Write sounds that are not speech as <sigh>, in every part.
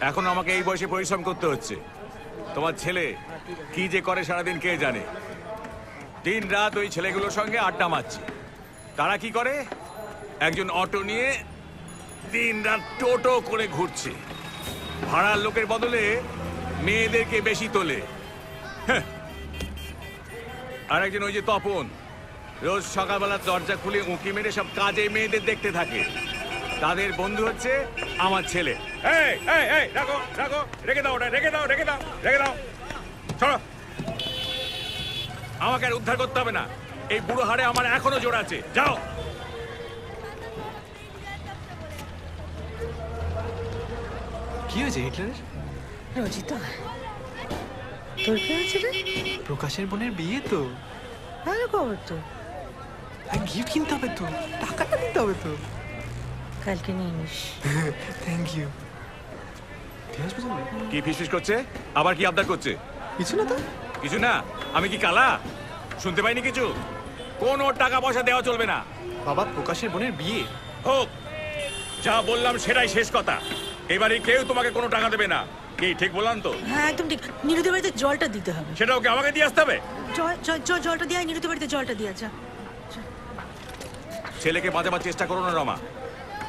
এখন আমাকে এই বয়সে পরিশ্রম করতে হচ্ছে। তোমার ছেলে কি যে করে সারাদিন কে জানে। দিন রাত ওই ছেলেগুলোর সঙ্গে আড্ডা মারছে। তারা কি করে? একজন অটো নিয়ে দিন রাত টোটো করে ঘুরছে। ভাড়ার লোকের বদলে মেয়েদেরকে বেশি তোলে। হ্যাঁ। আর একজন ওই যে তপন, রোজ সকালবেলা দরজা খুলে উঁকি মেরে সব কাজে মেয়েদের দেখতে থাকে। তাদের বন্ধু হচ্ছে আমার ছেলে। এই এই এই রাখো রাখো রেখে দাও ওটা রেখে দাও রেখে দাও রেখে দাও। চলো। আমাকে আর উদ্ধার করতে হবে না। এই বুড়ো হাড়ে আমার এখনও জোর আছে। যাও। কি হয়েছে হিটলারের? রজিতা তোর কি হয়েছে রে? প্রকাশের বোনের বিয়ে তো। ভালো খবর তো। গিফট কিনতে হবে তো টাকাটা দিতে হবে তো। কালকে নিয়ে নিস। <laughs> থ্যাংক ইউ কি ফিসফিস করছে? আবার কি আবদার করছে? কিছু না তো। কিছু না? আমি কি কালা? শুনতে পাইনি কিছু? কোনো টাকা পয়সা দেওয়া চলবে না। বাবা প্রকাশের বোনের বিয়ে। হোক যা বললাম সেটাই শেষ কথা। এবারে কেউ তোমাকে কোনো টাকা দেবে না। কি ঠিক বললাম তো? হ্যাঁ একদম ঠিক। নিরুদের বাড়িতে জলটা দিতে হবে। সেটা ওকে আমাকে দিয়ে আসতে হবে? জল জল- জল জলটা দিয়ে নিরুদের বাড়িতে জলটা দিয়ে যা। ছেলেকে বাঁচাবার চেষ্টা করো না রমা।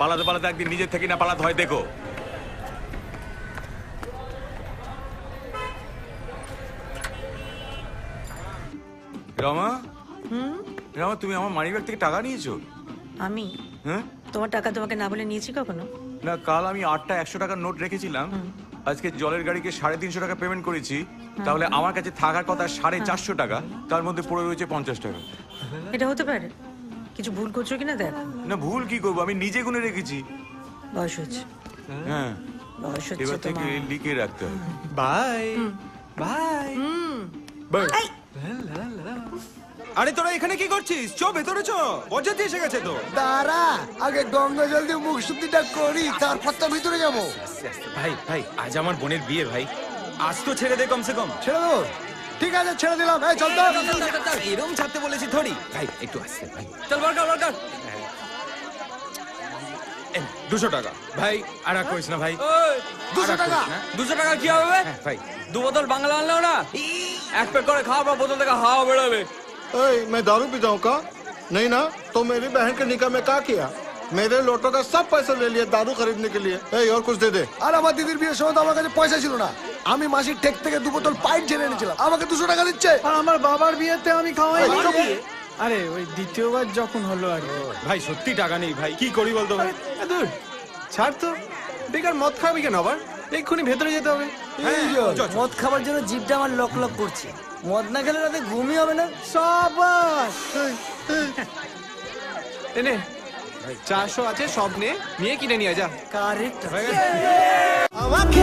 পালাতে পালাতে একদিন নিজের থেকে না পালাতে হয় দেখো। রমা? রমা তুমি আমার মানি ব্যাগ থেকে টাকা নিয়েছো? আমি? হ্যাঁ? তোমার টাকা তোমাকে না বলে নিয়েছি কখনো? না কাল আমি আটটা একশো টাকার নোট রেখেছিলাম। আজকে জলের গাড়িকে সাড়ে তিনশো টাকা পেমেন্ট করেছি। তাহলে আমার কাছে থাকার কথা সাড়ে চারশো টাকা তার মধ্যে পড়ে রয়েছে পঞ্চাশ টাকা। এটা হতে পারে। কিছু ভুল করছ কিনা দেখ। না ভুল কি করব? আমি নিজে গুনে রেখেছি। বয়স হচ্ছে। হ্যাঁ। বয়স হচ্ছে এবার থেকে তোমার। লিখে রাখতে হবে। বাই। বাই। এই, আরে তোরা এখানে কি করছিস? চ ভেতরে চ। বরযাত্রী এসে গেছে তো। দাঁড়া আগে গঙ্গা জল দিয়ে মুখ শুদ্ধিটা করি তারপর তো ভিতরে যাব। ভাই ভাই আজ আমার বোনের বিয়ে ভাই। আজ তো ছেড়ে দে কমসে কম। ছেড়ে দেবো? ঠিক আছে ছেড়ে দিলাম এই চল তো এরম ছাড়তে বলেছি থরি ভাই একটু আসছে ভাই চল বরকার বরকার দুশো টাকা ভাই আর রাগ করিস না ভাই দুশো আর রাগ টাকা করিস না। দুশো টাকা কি হবে বে? হ্যাঁ, ভাই দু বোতল বাংলা আনলেও না এক প্যাক করে খাওয়ার পর বোতল থেকে হাওয়া বেরোবে ओए मैं दारू पी जाऊं का नहीं ना तो मेरी बहन के निकाह में क्या किया मेरे लोटो का सब पैसा ले लिया दारू खरीदने के लिए ए, और कुछ दे दे আর আমার দিদির বিয়ের সময় তো আমার কাছে পয়সা ছিল না আমি মাসির টেক থেকে দু বোতল পাইপ ঝেড়ে এনেছিলাম। আমাকে দুশো টাকা দিচ্ছে। আর আমার বাবার বিয়েতে আমি খাওয়াই আরে ওই দ্বিতীয়বার যখন হলো আর। ভাই সত্যি টাকা নেই ভাই। কি করি বলতো ভাই? দূর। ছাড় তো। বেকার মদ খাবি কেন আবার? এক্ষুনি ভেতরে যেতে হবে। মদ খাবার জন্য জিভটা আমার লক লক করছে। মদ না খেলে রাতে ঘুমই হবে না। সাবাস! এনে চারশো আছে সব নে। নিয়ে কিনে নিয়ে যা। কারেক্ট আমাকে